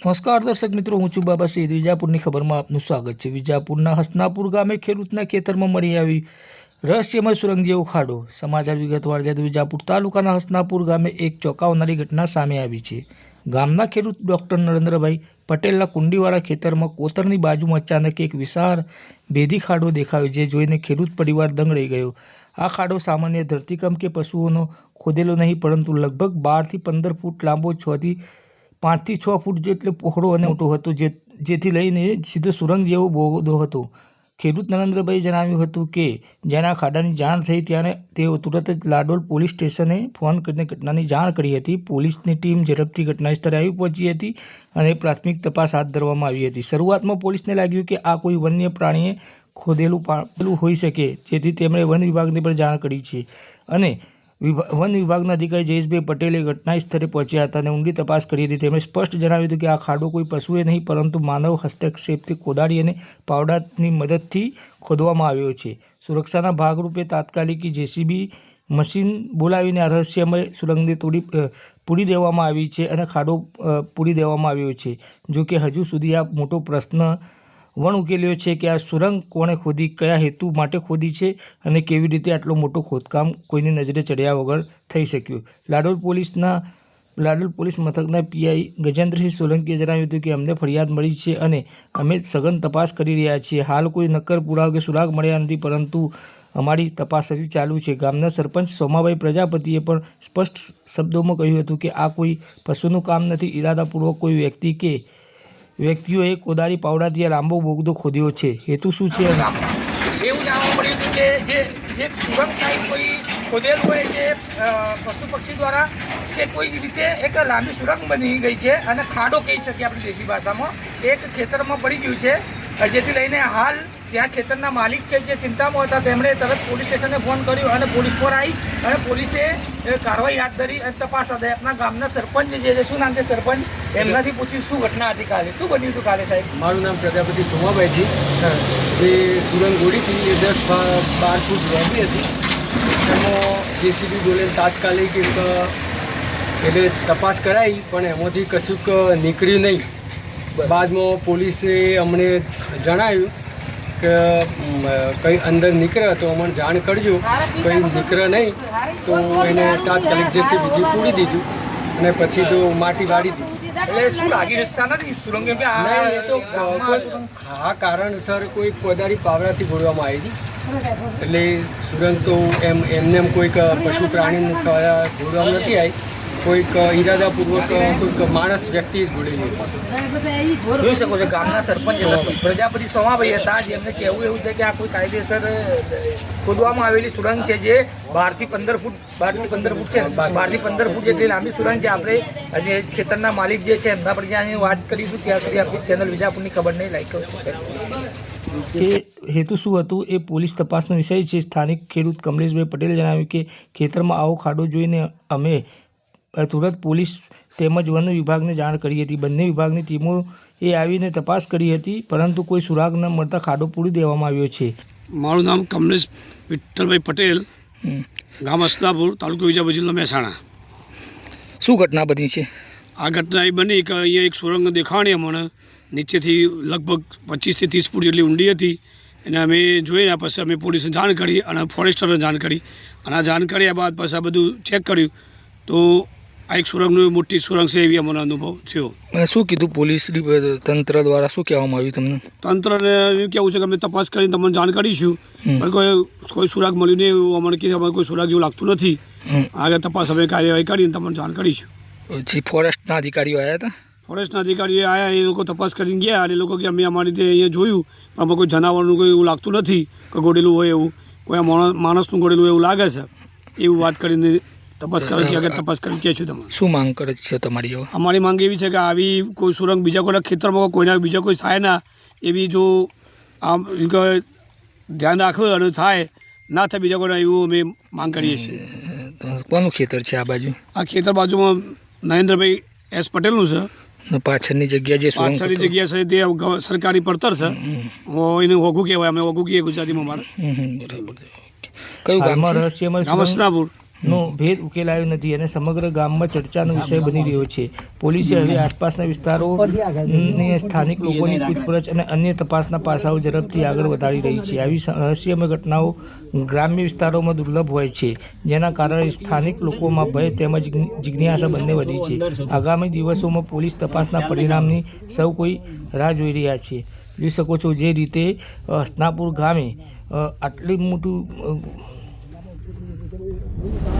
નમસ્કાર દર્શક મિત્રો, હું છું બાબા સહિત. વિજાપુરની ખબરમાં આપનું સ્વાગત છે. વિજાપુરના હસનાપુર ગામે ખેડૂતના ખેતરમાં મળી આવી રહસ્યમય સુરંગ જેવો ખાડો. સમાચાર વિગતવાર તો વિજાપુર તાલુકાના હસનાપુર ગામે એક ચોંકાવનારી ઘટના સામે આવી છે. ગામના ખેડૂત ડૉક્ટર નરેન્દ્રભાઈ પટેલના કુંડીવાળા ખેતરમાં કોતરની બાજુમાં અચાનક એક વિશાળ ભેદી ખાડો દેખાયો જે જોઈને ખેડૂત પરિવાર દંગ રહી ગયો. આ ખાડો સામાન્ય ધરતીકંપ કે પશુઓનો ખોદેલો નહીં, પરંતુ લગભગ બારથી પંદર ફૂટ લાંબો છથી પાંચથી છ ફૂટ જેટલો પહોળો અને મોટો હતો, જે જેથી લઈને સીધો સુરંગ જેવો બોગદો હતો. ખેડૂત નરેન્દ્રભાઈએ જણાવ્યું હતું કે જેના ખાડાની જાણ થઈ ત્યારે તેઓ તુરત જ લાડોલ પોલીસ સ્ટેશને ફોન કરીને ઘટનાની જાણ કરી હતી. પોલીસની ટીમ ઝડપથી ઘટના સ્થળે આવી પહોંચી હતી અને પ્રાથમિક તપાસ હાથ ધરવામાં આવી હતી. શરૂઆતમાં પોલીસને લાગ્યું કે આ કોઈ વન્ય પ્રાણીએ ખોદેલું પાડેલું હોઈ શકે, જેથી તેમણે વન વિભાગને પણ જાણ કરી છે. અને વન વિભાગના અધિકારી જયેશભાઈ પટેલે ઘટના સ્થળે પહોંચ્યા હતા અને ઊંડી તપાસ કરી હતી. તેમણે સ્પષ્ટ જણાવ્યું હતું કે આ ખાડો કોઈ પશુએ નહીં, પરંતુ માનવ હસ્તક્ષેપથી કોદાળી અને પાવડાની મદદથી ખોદવામાં આવ્યો છે. સુરક્ષાના ભાગરૂપે તાત્કાલિક જેસીબી મશીન બોલાવીને આ રહસ્યમય સુરંગને તોડી પૂરી દેવામાં આવી છે અને ખાડો પૂરી દેવામાં આવ્યો છે. જોકે હજુ સુધી આ મોટો પ્રશ્ન વણ ઉકેલ્યો છે કે આ સુરંગ કોણે ખોદી, કયા હેતુ માટે ખોદી છે અને કેવી રીતે આટલો મોટો ખોદકામ કોઈની નજરે ચડ્યા વગર થઈ શક્યું? લાડોલ પોલીસના, લાડોલ પોલીસ મથકના પીઆઈ ગજેન્દ્રસિંહ સોલંકીએ જણાવ્યું હતું કે અમને ફરિયાદ મળી છે અને અમે સઘન તપાસ કરી રહ્યા છીએ. હાલ કોઈ નક્કર પુરાવા કે સુરાગ મળ્યા નથી, પરંતુ અમારી તપાસ હજુ ચાલુ છે. ગામના સરપંચ સોમાભાઈ પ્રજાપતિએ પણ સ્પષ્ટ શબ્દોમાં કહ્યું હતું કે આ કોઈ પશુનું કામ નથી. ઈરાદાપૂર્વક કોઈ વ્યક્તિ કે વ્યક્તિઓએ કોદાળી પાવડાથી લાંબો બોગદો ખોદ્યો છે. હેતુ શું છે એવું જાણવા મળ્યું હતું કે જે જે સુરંગ ટાઈપ કોઈ ખોદેલું હોય જે પશુ પક્ષી દ્વારા, કે કોઈ રીતે એક લાંબી સુરંગ બની ગઈ છે અને ખાડો કહી શકીએ આપણી દેશી ભાષામાં. એક ખેતરમાં પડી ગયું છે જેથી લઈને હાલ ત્યાં ખેતરના માલિક છે જે ચિંતામાં હતા, તેમણે તરત પોલીસ સ્ટેશને ફોન કર્યો અને પોલીસ પર આવી અને પોલીસે કાર્યવાહી હાથ ધરી અને તપાસ હતા આપણા ગામના સરપંચ જે છે, શું નામ છે સરપંચ? એમનાથી પૂછ્યું, શું ઘટના હતી કાલે? શું બન્યું હતું કાલે, સાહેબ? મારું નામ પ્રજાપતિ સોમાભાઈ છે જે સુરંગ ગોળી એ દસ બાર ફૂટ લાંબી હતી. એમાં જેસીબી બોલે તાત્કાલિક એક એટલે તપાસ કરાવી પણ એમાંથી કશુંક નીકળ્યું નહીં. બાદમાં પોલીસે અમને જણાવ્યું કે કંઈ અંદર નીકળે તો અમને જાણ કરજો. કંઈ નીકળે નહીં તો એને તાત્કાલિક જેસીબીથી પૂરી દીધું અને પછી તો માટી વાળી દીધી. હા કારણસર કોઈ પદારી પાવડાથી ગોળવામાં આવી હતી. એટલે સુરંગ તો એમ એમને એમ કોઈક પશુ પ્રાણી ગોળવામાં નથી આવી. કોઈક ઈરાદાપૂર્વક કોઈક માણસ વ્યક્તિ જ ગોળેલી જોઈ શકો છો ગામના સરપંચ પ્રજાપતિ સોમાભાઈ હતા જેમને કહેવું એવું છે કે આ કોઈ કાયદેસર ખોદવામાં આવેલી સુરંગ છે જે બારથી પંદર ફૂટ બારથી પંદર ફૂટ છે. બારથી પંદર ફૂટ જેટલી લાંબી સુરંગ છે. આપણે અને ખેતરના માલિક જે છે એમના પર જ્યાં વાત કરીશું. ત્યાં સુધી આપણી ચેનલ વિજાપુરની ખબર નહીં. લાઈક કરશો કે હેતુ શું હતું? એ પોલીસ તપાસનો વિષય છે. સ્થાનિક ખેડૂત કમલેશભાઈ પટેલે જણાવ્યું કે ખેતરમાં આવો ખાડો જોઈને અમે તુરંત પોલીસ તેમજ વન વિભાગને જાણ કરી હતી. બંને વિભાગની ટીમો એ આવીને તપાસ કરી હતી પરંતુ કોઈ સુરાગ ન મળતા ખાડો પૂરી દેવામાં આવ્યો છે. મારું નામ કમલેશ વિઠ્ઠલભાઈ પટેલ. ગામ હસનાપુર તાલુકો વિજાપુર જિલ્લો મહેસાણા. શું ઘટના બની છે? આ ઘટના એ બની કે અહીંયા એક સુરંગ દેખાણી અમને નીચેથી લગભગ પચીસથી ત્રીસ ફૂટ જેટલી ઊંડી હતી. એને અમે જોઈને પછી અમે પોલીસને જાણ કરી અને ફોરેસ્ટરને જાણ કરી. અને આ જાણ કર્યા બાદ પછી આ બધું ચેક કર્યું. તો આ એક સુરંગનું મોટી સુરંગ છે એવી અમને અનુભવ થયો. શું કીધું પોલીસ તંત્ર દ્વારા? શું કહેવામાં આવ્યું તમને? તંત્રને એવું કહેવું છે કે અમે તપાસ કરીને તમને જાણ કરીશું. પણ કોઈ કોઈ સુરાગ મળ્યું નહીં એવું અમને કે અમારે કોઈ સુરાગ જેવું લાગતું નથી. આગળ તપાસ અમે કાર્યવાહી કરીને તમને જાણ કરીશું. પછી ફોરેસ્ટના અધિકારીઓ આવ્યા હતા? ફોરેસ્ટના અધિકારીઓ આવ્યા એ લોકો તપાસ કરીને ગયા અને એ લોકો કે અમે અમારી રીતે અહીંયા જોયું પણ અમે કોઈ જનાવરનું કોઈ એવું લાગતું નથી કે ગોડેલું હોય એવું. કોઈ માણસનું ગોડેલું એવું લાગે છે. એવું વાત કરીને તપાસ કરે છે આગળ તપાસ કરીને કહે છું તમારે શું માંગ કરે છે તમારી અમારી માંગ એવી છે કે આવી કોઈ સુરંગ બીજા કોઈના ખેતરમાં કોઈના બીજા કોઈ થાય ના એવી જો આમ ધ્યાન રાખવું અને થાય ના થાય બીજા કોઈના એવું અમે માંગ કરીએ છીએ. કોનું ખેતર છે આ બાજુ? આ ખેતર બાજુમાં નરેન્દ્રભાઈ એસ પટેલનું છે. પાછળની જગ્યા જે સુરંગ પાછળની જગ્યા છે તે સરકારી પડતર છે. એને ઓઘું કહેવાય અમે ઓઘું કહીએ ગુજરાતીમાં મારે. કયું ગામમાં રહસ્યમાં હસનાપુર નો ભેદ ઉકેલાયો નથી અને સમગ્ર ગામમાં ચર્ચાનો વિષય બની રહ્યો છે. પોલીસે હવે આસપાસના વિસ્તારોને સ્થાનિક લોકોની પૂછપરછ અને અન્ય તપાસના પાસાઓ ઝડપથી આગળ વધારી રહી છે. આવી રહસ્યમય ઘટનાઓ ગ્રામ્ય વિસ્તારોમાં દુર્લભ હોય છે જેના કારણે સ્થાનિક લોકોમાં ભય તેમજ જિજ્ઞાસા બંને વધી છે. આગામી દિવસોમાં પોલીસ તપાસના પરિણામની સૌ કોઈ રાહ જોઈ રહ્યા છે. જોઈ શકો છો જે રીતે હસનાપુર ગામે આટલી મોટું Thank you.